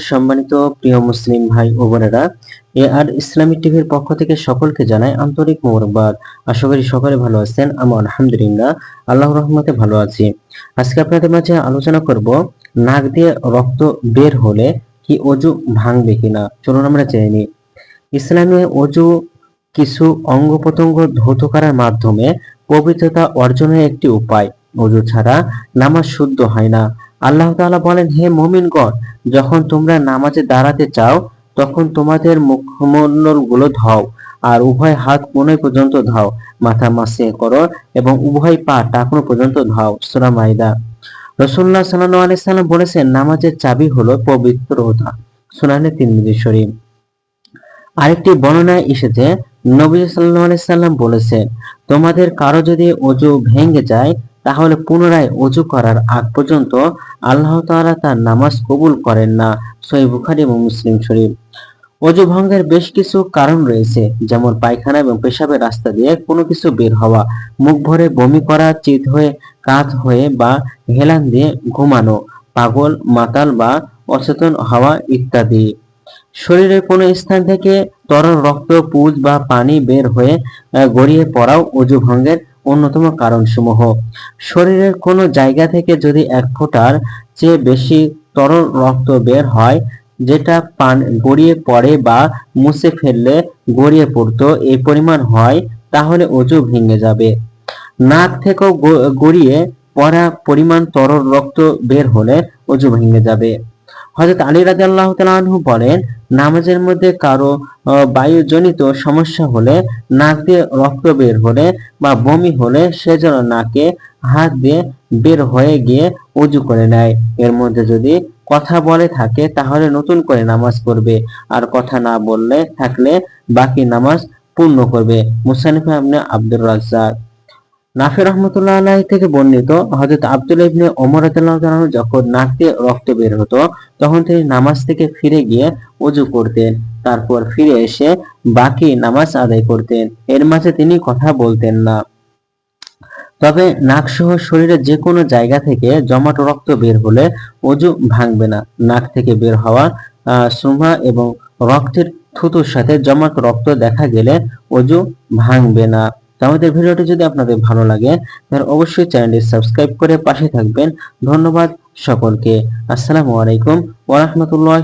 সম্মানিত প্রিয় ভাই আর ইসলামিক সকলকে আলোচনা করব, নাক দিয়ে রক্ত বের হলে কি অজু ভাঙবে কিনা? চলুন আমরা নিই। ইসলামে অজু কিছু অঙ্গ প্রত্যঙ্গ করার মাধ্যমে পবিত্রতা অর্জনের একটি উপায়। অজু ছাড়া নামাজ শুদ্ধ হয় না। আল্লাহ তাআলা বলেন, হে মুমিনগণ, যখন তোমরা নামাজে দাঁড়াতে চাও, তখন তোমাদের মুখমণ্ডলগুলো ধাও আর উভয় হাত কোনই পর্যন্ত ধাও মাথা মাসে করো এবং উভয় পা টাকনো পর্যন্ত ধাও সূরা মাইদা রাসূলুল্লাহ সাল্লাল্লাহু আলাইহি সাল্লাম বলেছেন, নামাজের চাবি হলো পবিত্রতা। সুনানে তিরমিজি শরীফ। আরেকটি বর্ণনায় এসেছে, নবী সাল্লাল্লাহু আলাইহি সাল্লাম বলেছেন, তোমাদের কারও যদি অজু ভেঙে যায় তাহলে পুনরায় অজু করার আগ পর্যন্ত আল্লাহ তাআলা তার নামাজ কবুল করেন না সহিহ বুখারী এবং মুসলিম শরীফ। অজু ভঙ্গের বেশ কিছু কারণ রয়েছে, যেমন পায়খানা এবং পেশাবের রাস্তা দিয়ে কোনো কিছু বের হওয়া, মুখ ভরে বমি করা, চিত হয়ে কাত হয়ে বা হেলান দিয়ে ঘুমানো, পাগল, মাতাল বা অচেতন হওয়া ইত্যাদি। শরীরের কোনো স্থান থেকে তরল রক্ত, পুজ বা পানি বের হয়ে গড়িয়ে পড়াও অজু ভঙ্গের অন্যতম কারণসমূহ। শরীরের কোনো জায়গা থেকে যদি এক ফোঁটার চেয়ে বেশি তরল রক্ত বের হয়, যেটা পান গড়িয়ে পড়ে বা মুছে ফেললে গড়িয়ে পড়তো, এই পরিমাণ হয়, তাহলে অজু ভেঙে যাবে। নাক থেকেও গড়িয়ে পড়া পরিমাণ তরল রক্ত বের হলে অজু ভেঙে যাবে। হযরত আলী রাদিয়াল্লাহু তাআলা আনহু বলেন, নামাজের মধ্যে কারও বায়ুজনিত সমস্যা হলে নাক দিয়ে রক্ত বের হলে বা বমি হলে সে যেন নাকে হাত দিয়ে বের হয়ে গিয়ে উজু করে নেয়। এর মধ্যে যদি কথা বলে থাকে, তাহলে নতুন করে নামাজ পড়বে। আর কথা না বললে থাকলে বাকি নামাজ পূর্ণ করবে। মুসানিফ আব্দুর রাজ্জাক। নাফি রহমতুল্লাহ থেকে বর্ণিত হযরত আব্দুল্লাহ ইবনে ওমর রাদিয়াল্লাহু যখন নাক রক্ত বের হতো, তখন তিনি নামাজ থেকে ফিরে গিয়ে ওযু করতেন, তারপর ফিরে এসে বাকি নামাজ আদায় করতেন। এর মাঝে তিনি কথা বলতেন না। তবে নাক সহ শরীরের যে কোনো জায়গা থেকে জমাট রক্ত বের হলে অজু ভাঙবে না। নাক থেকে বের হওয়া সুমা এবং রক্তের থুতুর সাথে জমাট রক্ত দেখা গেলে অজু ভাঙবে না। তো আমাদের ভিডিওটি যদি আপনাদের ভালো লাগে, তাহলে অবশ্যই চ্যানেলটি সাবস্ক্রাইব করে পাশে থাকবেন। ধন্যবাদ সকলকে। আসসালামু আলাইকুম ওয়া রাহমাতুল্লাহি